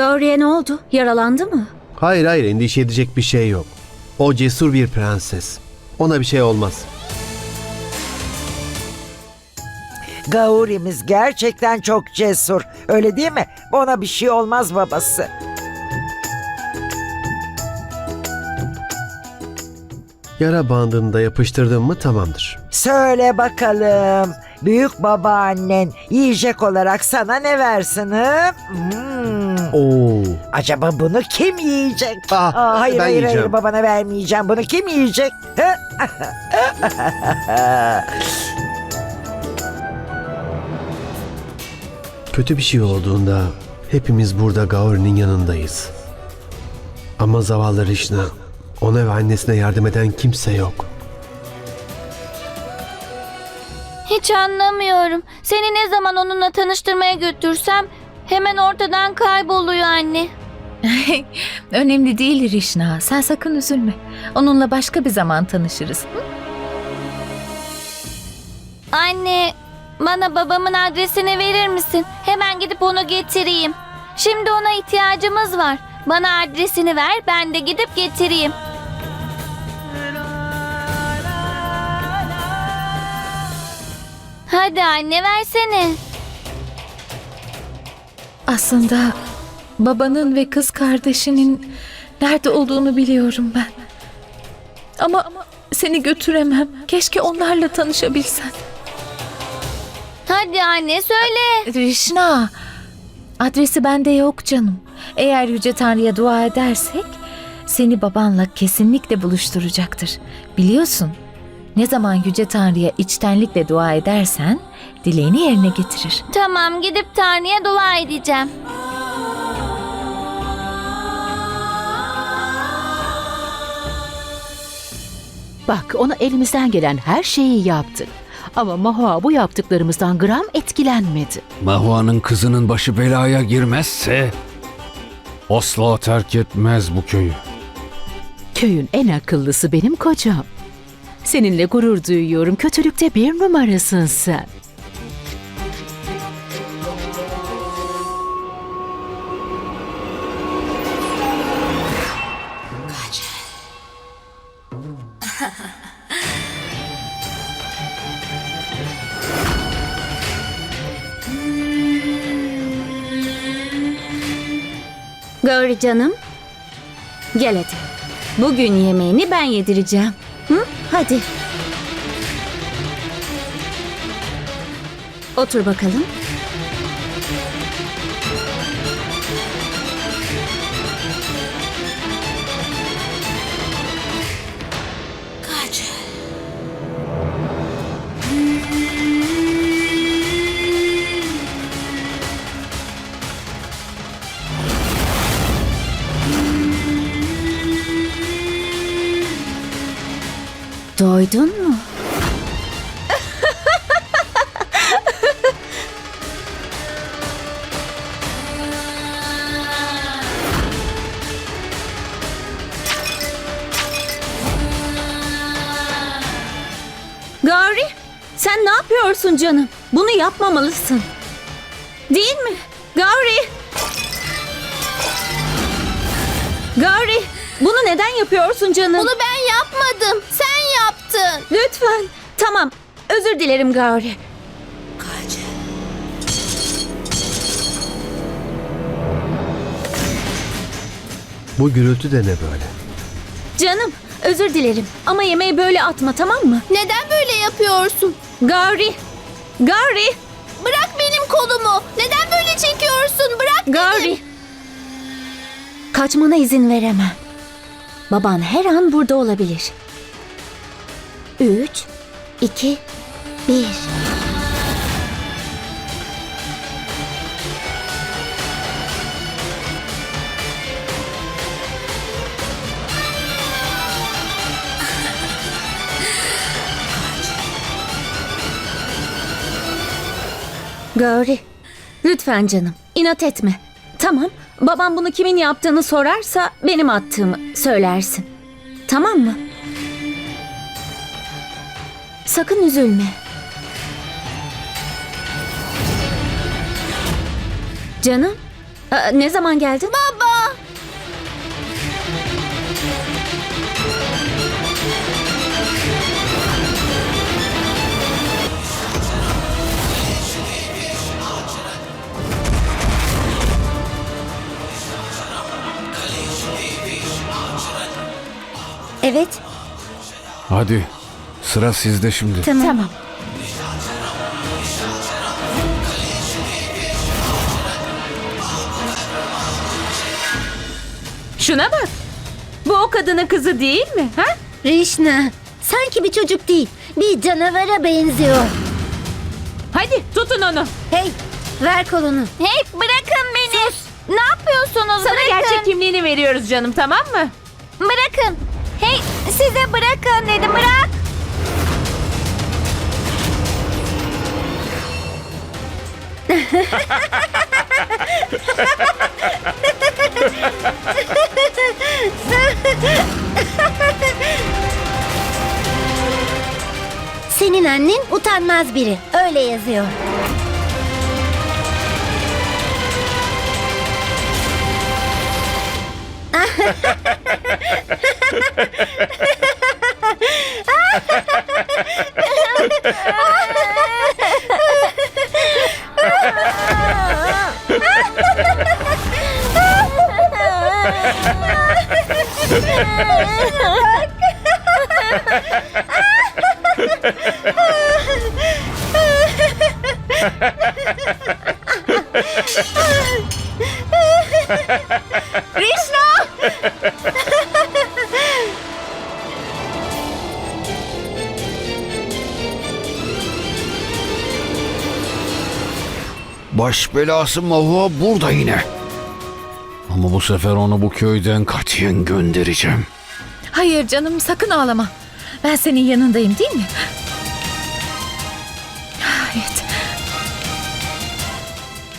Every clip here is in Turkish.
Gauri'ye ne oldu? Yaralandı mı? Hayır hayır endişe edecek bir şey yok. O cesur bir prenses. Ona bir şey olmaz. Gauri'miz gerçekten çok cesur. Öyle değil mi? Ona bir şey olmaz babası. Yara bandını da yapıştırdın mı tamamdır. Söyle bakalım. Büyük babaannen yiyecek olarak sana ne versin hı? Hmm. Oo. Acaba bunu kim yiyecek? Ah, Aa, hayır ben hayır hayır yiyeceğim. babana vermeyeceğim. Bunu kim yiyecek? Kötü bir şey olduğunda hepimiz burada Gauri'nin yanındayız. Ama zavallı Rişna, ona ve annesine yardım eden kimse yok. Hiç anlamıyorum. Seni ne zaman onunla tanıştırmaya götürsem hemen ortadan kayboluyor anne. Önemli değil Rişna. Sen sakın üzülme. Onunla başka bir zaman tanışırız. Hı? Anne, bana babamın adresini verir misin? Hemen gidip onu getireyim. Şimdi ona ihtiyacımız var. Bana adresini ver, ben de gidip getireyim. Hadi anne versene. Aslında babanın ve kız kardeşinin nerede olduğunu biliyorum ben. Ama seni götüremem. Keşke onlarla tanışabilsen. Hadi anne söyle. Rişna, adresi bende yok canım. Eğer Yüce Tanrı'ya dua edersek seni babanla kesinlikle buluşturacaktır. Biliyorsun, ne zaman Yüce Tanrı'ya içtenlikle dua edersen dileğini yerine getirir. Tamam gidip Tanrı'ya dua edeceğim. Bak ona elimizden gelen her şeyi yaptık. Ama Mahua bu yaptıklarımızdan gram etkilenmedi. Mahua'nın kızının başı belaya girmezse asla terk etmez bu köyü. Köyün en akıllısı benim kocam. Seninle gurur duyuyorum. Kötülükte bir numarasın sen. Gauri canım. Gel hadi. Bugün yemeğini ben yedireceğim. Hadi. Otur bakalım. Doydun mu? Gauri, sen ne yapıyorsun canım? Bunu yapmamalısın. Değil mi? Gauri! Gauri, bunu neden yapıyorsun canım? Bunu ben yapmadım. Yaptın. Lütfen. Tamam. Özür dilerim Gauri. Bu gürültü de ne böyle? Canım, özür dilerim. Ama yemeği böyle atma tamam mı? Neden böyle yapıyorsun? Gauri! Gauri! Bırak benim kolumu. Neden böyle çekiyorsun? Bırak Gauri! Kaçmana izin veremem. Baban her an burada olabilir. Üç, iki, bir. Gauri, lütfen canım, inat etme. Tamam, babam bunu kimin yaptığını sorarsa benim attığımı söylersin. Tamam mı? Sakın üzülme. Canım, Aa, ne zaman geldin? Baba! Evet, Hadi sıra sizde şimdi. tamam. Tamam. Şuna bak. Bu o kadının kızı değil mi? Ha? Rişna, sanki bir çocuk değil, bir canavara benziyor. Hadi tutun onu. Hey, ver kolunu. Hey bırakın beni. Ne yapıyorsunuz? Sana bırakın. gerçek kimliğini veriyoruz canım tamam mı? Bırakın. Hey size bırakın dedim bırak. Senin annen utanmaz biri, öyle yazıyor. Baş belası Mahua burada yine. Ama bu sefer onu bu köyden katiyen göndereceğim. Hayır canım sakın ağlama. Ben senin yanındayım değil mi? Evet.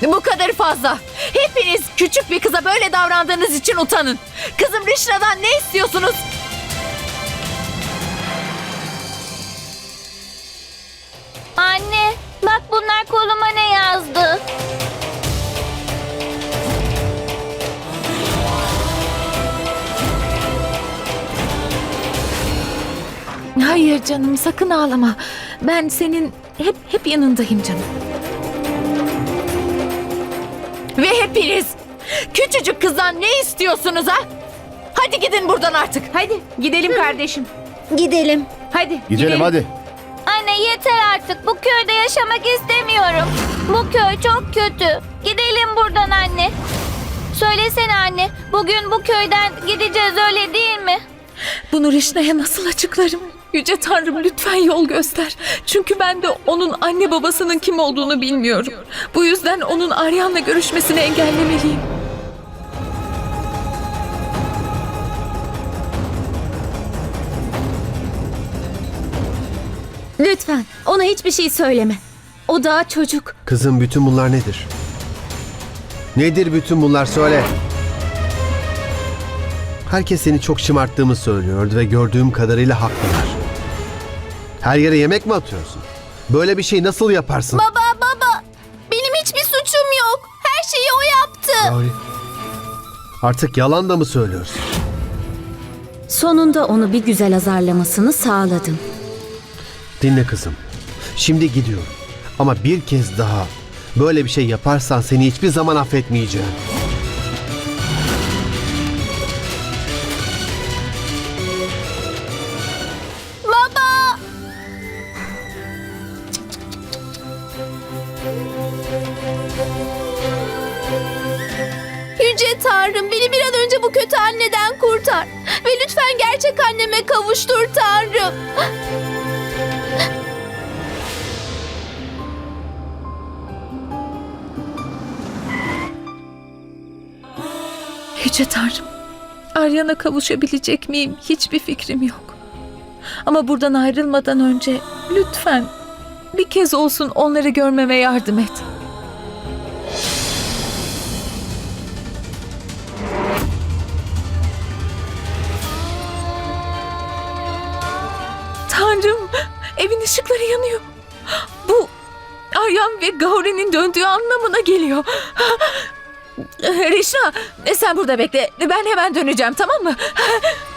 Bu kadar fazla. Hepiniz küçük bir kıza böyle davrandığınız için utanın. Kızım Rişna'dan ne istiyorsunuz? Anne bak bunlar koluma ne yazdı? Hayır canım sakın ağlama. Ben senin hep hep yanındayım canım. Ve hepiniz küçücük kızdan ne istiyorsunuz ha? Hadi gidin buradan artık. Hadi gidelim kardeşim. Gidelim. Hadi Gidelim hadi. Anne yeter artık bu köyde yaşamak istemiyorum. Bu köy çok kötü. Gidelim buradan anne. Söylesene anne bugün bu köyden gideceğiz öyle değil mi? Bunu Rişna'ya nasıl açıklarım? Yüce Tanrım lütfen yol göster. Çünkü ben de onun anne babasının kim olduğunu bilmiyorum. Bu yüzden onun Aryan'la görüşmesini engellemeliyim. Lütfen ona hiçbir şey söyleme. O daha çocuk. Kızım bütün bunlar nedir? Nedir bütün bunlar söyle. Herkes seni çok şımarttığımı söylüyordu ve gördüğüm kadarıyla haklılar. Her yere yemek mi atıyorsun? Böyle bir şey nasıl yaparsın? Baba baba benim hiçbir suçum yok. Her şeyi o yaptı. Gauri, Artık yalan da mı söylüyorsun? Sonunda onu bir güzel azarlamasını sağladım. Dinle kızım. Şimdi gidiyorum. Ama bir kez daha böyle bir şey yaparsan seni hiçbir zaman affetmeyeceğim. Baba. Yüce Tanrım beni bir an önce bu kötü anneden kurtar. Ve lütfen gerçek anneme kavuştur Tanrım. Yüce Tanrım. Aryan'a kavuşabilecek miyim? Hiçbir fikrim yok. Ama buradan ayrılmadan önce lütfen bir kez olsun onları görmeme yardım et. Tanrım, evin ışıkları yanıyor. Bu Aryan ve Gauri'nin döndüğü anlamına geliyor. Rişna e, sen burada bekle. Ben hemen döneceğim tamam mı?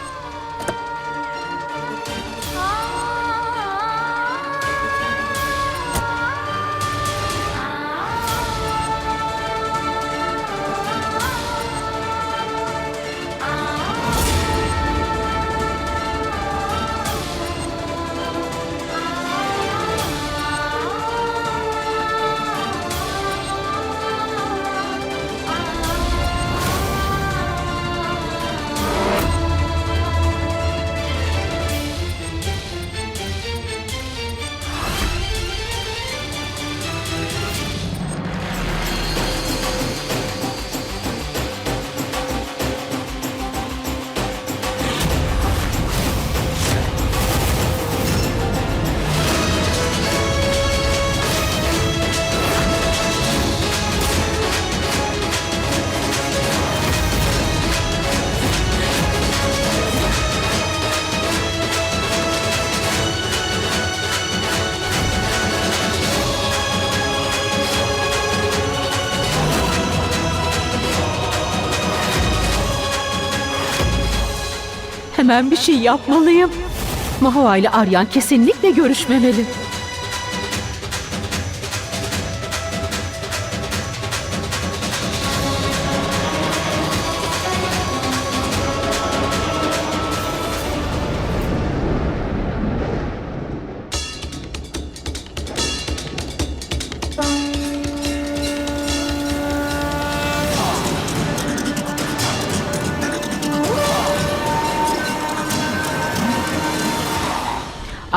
Hemen bir şey yapmalıyım. Mahua ile Aryan kesinlikle görüşmemeli.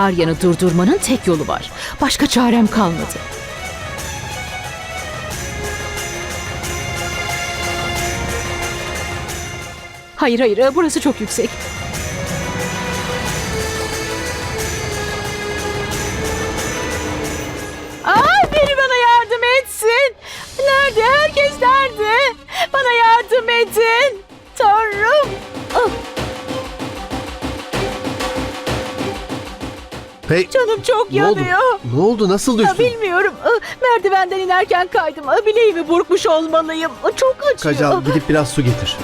Arya'nı durdurmanın tek yolu var. Başka çarem kalmadı. Hayır hayır burası çok yüksek. Ay biri bana yardım etsin. Nerede? Herkes nerede? Bana yardım edin. Hey, canım çok ne oldu? yanıyor. Ne oldu? Nasıl Ya düştün? bilmiyorum. Ah, Merdivenden inerken kaydım. Ah, Bileğimi burkmuş olmalıyım. Ah, Çok acıyor. Kacal gidip biraz su getir.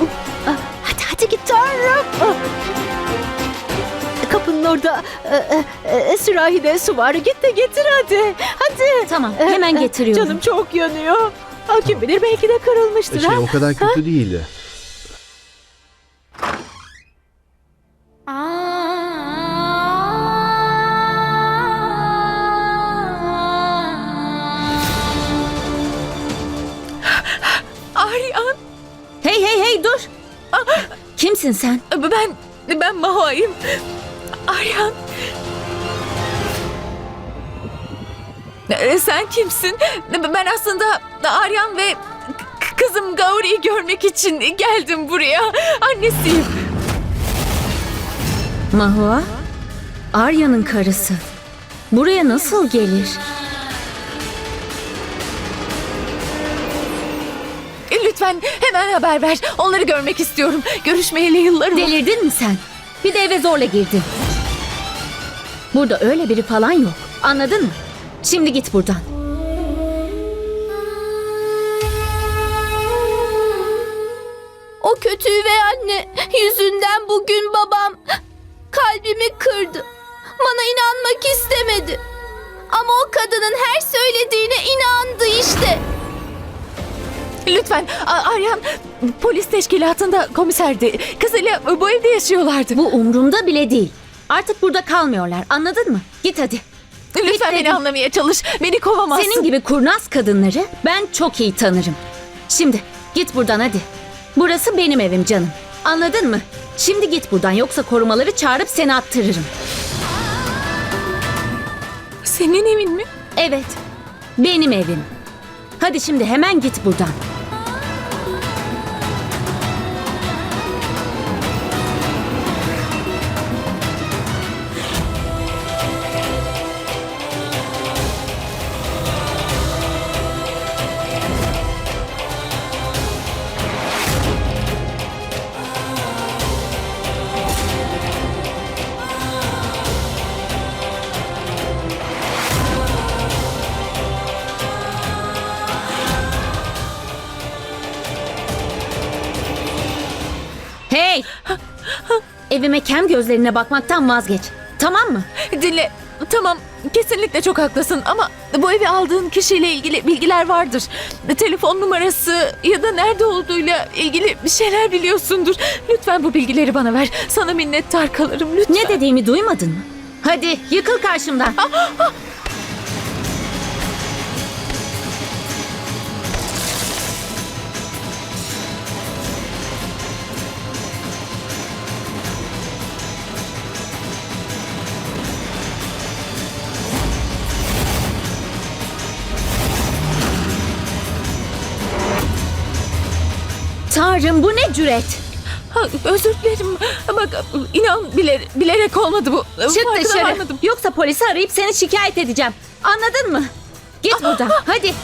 Hadi hadi git Tanrım. Ah. Kapının orada e, e, e, sürahide su var. Git de getir hadi. Hadi. Tamam Eh, hemen eh, getiriyorum. Canım çok yanıyor. Ah, kim bilir belki de kırılmıştır. Şey ha? o kadar kötü değildi. Kimsin sen? ben ben Mahua'yım. Aryan. E, Sen kimsin? Ben aslında Aryan ve kızım Gauri'yi görmek için geldim buraya. Annesiyim. Mahua? Arya'nın karısı. Buraya nasıl gelir? E, Lütfen hemen haber ver. Onları görmek istiyorum. Görüşmeyeli yıllarım. oldu. Delirdin mi sen? Bir de eve zorla girdin. Burada öyle biri falan yok. Anladın mı? Şimdi git buradan. O kötü üvey anne yüzünden bugün babam kalbimi kırdı. Bana inanmak istemedi. Ama o kadının her söylediğine inandı işte. Lütfen A- Aryan polis teşkilatında komiserdi. Kızıyla bu evde yaşıyorlardı. Bu umrumda bile değil. Artık burada kalmıyorlar. Anladın mı? Git hadi. Lütfen beni dedim. anlamaya çalış. Beni kovamazsın. Senin gibi kurnaz kadınları ben çok iyi tanırım. Şimdi git buradan hadi. Burası benim evim canım. Anladın mı? Şimdi git buradan yoksa korumaları çağırıp seni attırırım. Senin evin mi? Evet. Benim evim. Hadi şimdi hemen git buradan. Hey! Evime kem gözlerine bakmaktan vazgeç. Tamam mı? Dinle. Tamam kesinlikle çok haklısın ama bu evi aldığın kişiyle ilgili bilgiler vardır. Telefon numarası ya da nerede olduğuyla ilgili bir şeyler biliyorsundur. Lütfen bu bilgileri bana ver. Sana minnettar kalırım lütfen. Ne dediğimi duymadın mı? Hadi yıkıl karşımdan. Tanrım bu ne cüret? Ha, özür dilerim. Bak inan bilerek, bilerek olmadı bu. Çık Farkına dışarı. varmadım. Yoksa polisi arayıp seni şikayet edeceğim. Anladın mı? Git buradan. Hadi.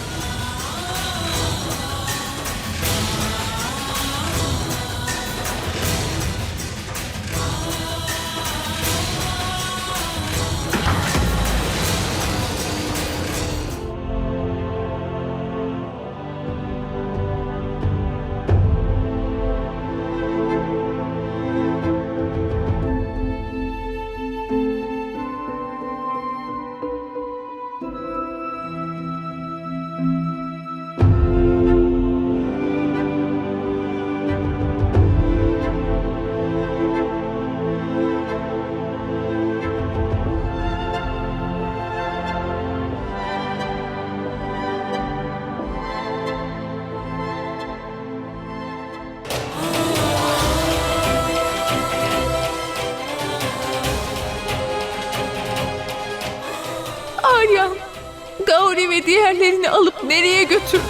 Ve diğerlerini alıp nereye götürdü?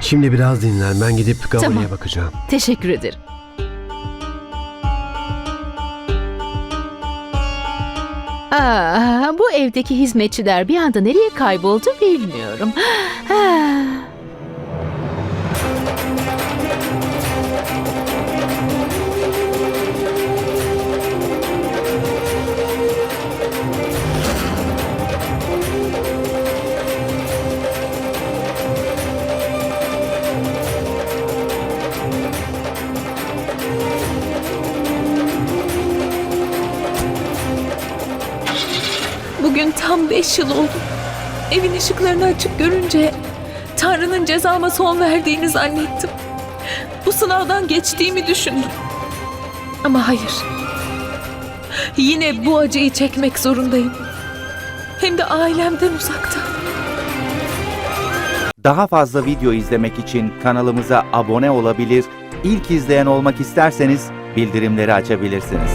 Şimdi biraz dinlen. Ben gidip Gauri'ye Tamam. bakacağım. Teşekkür ederim. Aa, bu evdeki hizmetçiler bir anda nereye kayboldu bilmiyorum. Ah. Tam beş yıl oldu. Evin ışıklarını açık görünce Tanrı'nın cezama son verdiğini zannettim. Bu sınavdan geçtiğimi düşündüm. Ama hayır. Yine bu acıyı çekmek zorundayım. Hem de ailemden uzakta. Daha fazla video izlemek için kanalımıza abone olabilir, ilk izleyen olmak isterseniz bildirimleri açabilirsiniz.